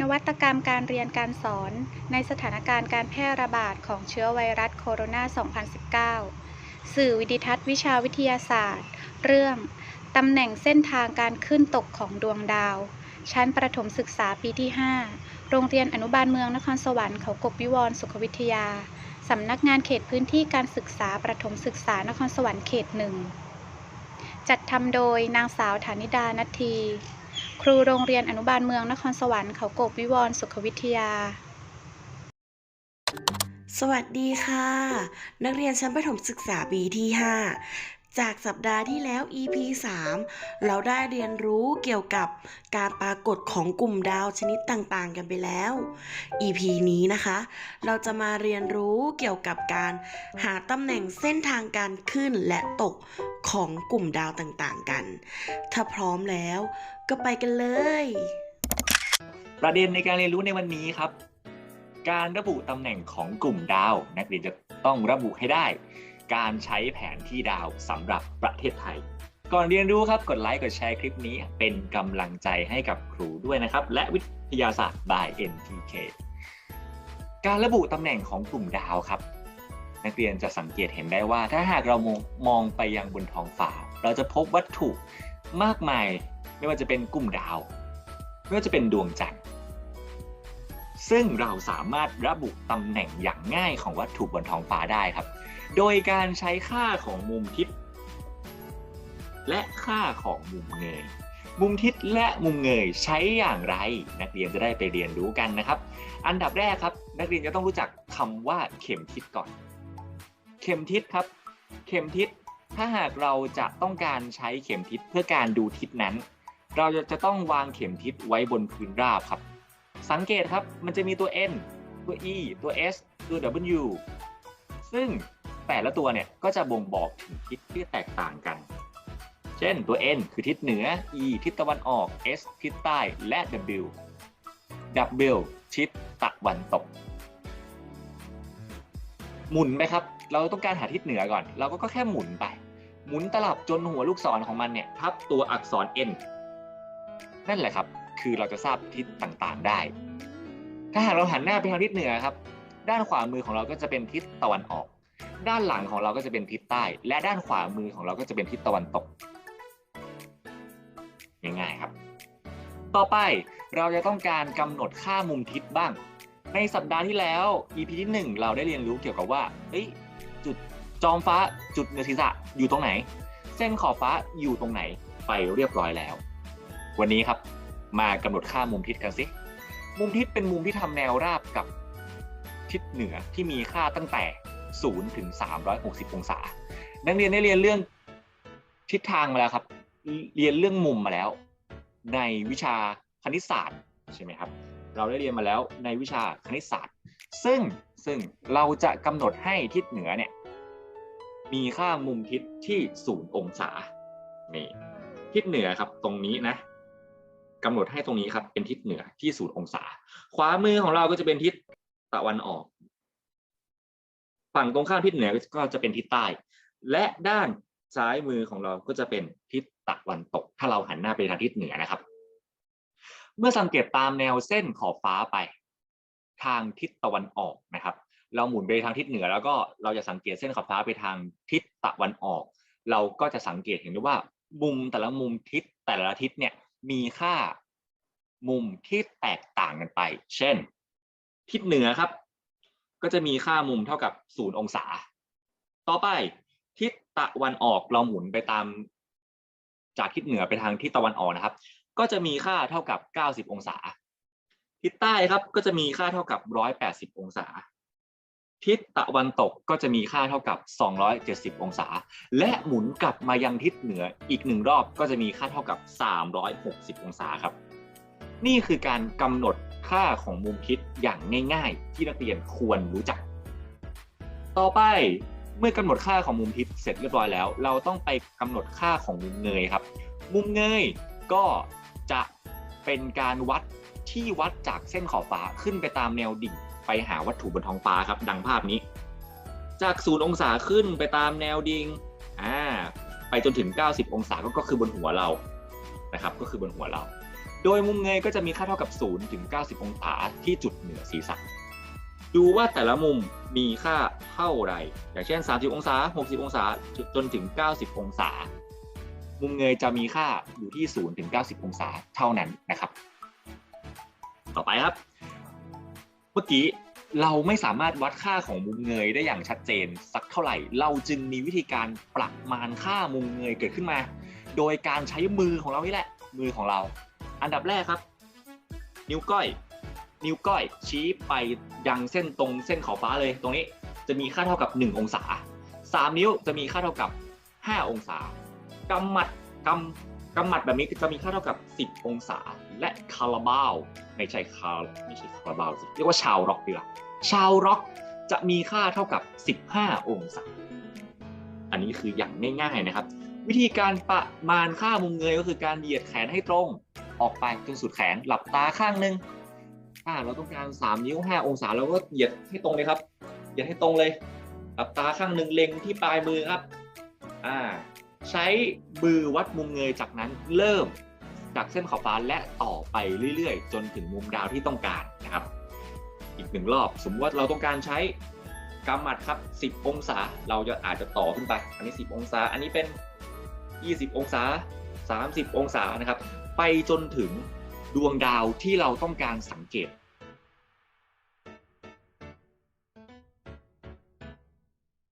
นวัตกรรมการเรียนการสอนในสถานการณ์การแพร่ระบาดของเชื้อไวรัสโคโรนา 2019 สื่อวิดิทัศน์วิชาวิทยาศาสตร์ เรื่อง ตำแหน่งเส้นทางการขึ้นตกของดวงดาว ชั้นประถมศึกษาปีที่ 5 โรงเรียนอนุบาลเมืองนครสวรรค์เขากบวิวรสุขวิทยา สำนักงานเขตพื้นที่การศึกษาประถมศึกษานครสวรรค์เขตหนึ่ง จัดทำโดยนางสาวฐานิดานัที ครูโรงเรียนอนุบาลเมืองนครสวรรค์เขากบวิวรสุขวิทยา สวัสดีค่ะ นักเรียนชั้นประถมศึกษาปีที่ 5 จากสัปดาห์ที่แล้ว EP 3 เราได้เรียนรู้เกี่ยวกับการปรากฏของกลุ่มดาวชนิดต่างๆ กันไปแล้ว EP นี้นะคะ เราจะมาเรียนรู้เกี่ยวกับการหาตำแหน่งเส้นทางการขึ้นและตกของกลุ่มดาวต่างๆ กัน ถ้าพร้อมแล้วก็ไปกันเลย ประเด็นในการเรียนรู้ในวันนี้ครับ การระบุตำแหน่งของกลุ่มดาว นักเรียนจะต้องระบุให้ได้ การใช้แผนที่ดาวสำหรับประเทศไทย ก่อนเรียนรู้ครับกดไลค์กดแชร์คลิปนี้เป็นกำลังใจให้กับครูด้วยนะครับ และวิทยาศาสตร์ by NTK การระบุตำแหน่งของกลุ่มดาวครับ นักเรียนจะสังเกตเห็นได้ว่า ถ้าหากเรามองมองไปยังบนท้องฟ้า เราจะพบวัตถุมากมาย ไม่ว่าจะเป็นกลุ่มดาว ไม่ว่าจะเป็นดวงจันทร์ซึ่งเราสามารถระบุตำแหน่งอย่างง่ายของวัตถุบนท้องฟ้าได้ครับ โดยการใช้ค่าของมุมทิศและค่าของมุมเงย มุมทิศและมุมเงยใช้อย่างไร นักเรียนจะได้ไปเรียนรู้กันนะครับ อันดับแรกครับ นักเรียนจะต้องรู้จักคำว่าเข็มทิศก่อน เข็มทิศครับ เข็มทิศถ้าหากเราจะต้องการใช้เข็มทิศเพื่อการดูทิศนั้น เราจะจะต้องวางเข็มทิศไว้บนพื้นราบครับ สังเกตครับมันจะมีตัว n ตัว e ตัว s ตัว w ซึ่ง แต่ละตัวเนี่ยก็จะบ่งบอกถึงทิศที่แตกต่างกัน เช่นตัว n คือทิศเหนือ e ทิศตะวันออก s ทิศใต้และ w w ทิศตะวันตก หมุนไปครับ เราต้องการหาทิศเหนือก่อน เราก็แค่หมุนไป หมุนตลับจนหัวลูกศรของมันเนี่ยทับตัวอักษร n นั่นแหละครับ คือเราจะทราบทิศต่างๆได้ ถ้าหากเราหันหน้าไปทางทิศเหนือครับ ด้านขวามือของเราก็จะเป็นทิศตะวันออก ด้านหลังของเราก็จะเป็นทิศใต้ และด้านขวามือของเราก็จะเป็นทิศตะวันตกง่ายๆครับ ต่อไปเราจะต้องการกำหนดค่ามุมทิศบ้าง ในสัปดาห์ที่แล้ว EP ที่ 1 เราได้เรียนรู้เกี่ยวกับว่าเอ้ยจุดจอมฟ้าจุดเหนือศีรษะอยู่ตรงไหน เส้นขอบฟ้าอยู่ตรงไหนไปเรียบร้อยแล้ว วันนี้ครับมากำหนดค่ามุมทิศกันสิมุมทิศเป็นมุมที่ทำแนวราบกับทิศเหนือที่มีค่าตั้งแต่ 0ถึง360 องศา นักเรียนได้เรียนเรื่องทิศทางมาแล้วครับ เรียนเรื่องมุมมาแล้ว ในวิชาคณิตศาสตร์ใช่ไหมครับ เราได้เรียนมาแล้วในวิชาคณิตศาสตร์ ซึ่งซึ่งเราจะกำหนดให้ทิศเหนือเนี่ยมีค่ามุมทิศที่ 0 องศา นี่ทิศเหนือครับตรงนี้นะกำหนดให้ตรงนี้ครับเป็นทิศเหนือที่ศูนย์องศา ขวามือของเราก็จะเป็นทิศตะวันออก ฝั่งตรงข้ามทิศเหนือก็จะเป็นทิศใต้ และด้านซ้ายมือของเราก็จะเป็นทิศตะวันตก ถ้าเราหันหน้าไปทางทิศเหนือนะครับ เมื่อสังเกตตามแนวเส้นขอบฟ้าไป ทางทิศตะวันออกนะครับ เราหมุนไปทางทิศเหนือ แล้วก็เราจะสังเกตเส้นขอบฟ้าไปทางทิศตะวันออก เราก็จะสังเกตเห็นได้ว่า มุมแต่ละมุมทิศแต่ละทิศเนี่ยมีค่ามุมที่แตกต่างกันไป เช่น ทิศเหนือครับ ก็จะมีค่ามุมเท่ากับ0องศา ต่อไปทิศตะวันออกเราหมุนไปตาม จากทิศเหนือไปทางทิศตะวันออกนะครับ ก็จะมีค่าเท่ากับ 90 องศา ทิศใต้ครับก็จะมีค่าเท่ากับ 180 องศา ทิศตะวันตกก็จะมีค่าเท่ากับ 270 องศา และหมุนกลับมายังทิศเหนืออีกหนึ่งรอบก็จะมีค่าเท่ากับ 360 องศาครับ นี่คือการกำหนด ค่าของมุมทิศอย่างง่าย ๆ ที่นักเรียนควรรู้จัก ต่อไปเมื่อกำหนดค่าของมุมทิศเสร็จเรียบร้อยแล้ว เราต้องไปกำหนดค่าของมุมเงยครับ มุมเงยก็จะเป็นการวัดที่วัดจากเส้นขอบฟ้าขึ้นไปตามแนวดิ่งไปหาวัตถุบนท้องฟ้าครับ ดังภาพนี้ จากศูนย์องศาขึ้นไปตามแนวดิ่งอ่าไปจนถึง 90 องศาก็คือบนหัวเรานะครับ ก็คือบนหัวเรา โดยมุมเงยก็จะมีค่าเท่ากับ 0 ถึง 90 องศาที่จุดเหนือศีรษะ ดูว่าแต่ละมุมมีค่าเท่าไร อย่างเช่น 30 องศา 60 องศาจนถึง 90 องศา มุมเงยจะมีค่าอยู่ที่ 0 ถึง 90 องศาเท่านั้นนะครับ ต่อไปครับ เมื่อกี้เราไม่สามารถวัดค่าของมุมเงยได้อย่างชัดเจนสักเท่าไหร่ เราจึงมีวิธีการประมาณค่ามุมเงยเกิดขึ้นมา โดยการใช้มือของเรานี่แหละ มือของเรา อันดับแรกครับ นิ้วก้อย นิ้วก้อยชี้ไปยังเส้นตรงเส้นขอบฟ้าเลย ตรงนี้จะมีค่าเท่ากับ 1 องศา 3 นิ้วจะมีค่าเท่ากับ 5 องศากำหมัดกำกำหมัดแบบนี้จะมีค่าเท่ากับ 10 องศา และคาราบาวไม่ใช่คาไม่ใช่คาราบาวสิเรียกว่าชาวร็อกดีกว่าชาวร็อกจะมีค่าเท่ากับ 15 องศา อันนี้คืออย่างง่ายๆนะครับ วิธีการประมาณค่ามุมเงยก็คือการเหยียดแขนให้ตรง ออกไปจนสุดแขนหลับตาข้างหนึงถ้าเราต้องการ 3 นิ้ว 5 องศาเราก็เหยียดให้ตรงเลยครับเหยียดให้ตรงเลย หลับตาข้างหนึ่งเล็งที่ปลายมือครับอ่าใช้มือวัดมุมเงยจากนั้นเริ่มจากเส้นขอบฟ้าและต่อไปเรื่อยๆ จนถึงมุมดาวที่ต้องการนะครับ อีกหนึ่งรอบสมมติว่าเราต้องการใช้กำหมัดครับ 10 องศา เราจะอาจจะต่อขึ้นไป อันนี้ 10 องศา อันนี้เป็น 20 องศา 30 องศานะครับ ไปจนถึงดวงดาวที่เราต้องการสังเกต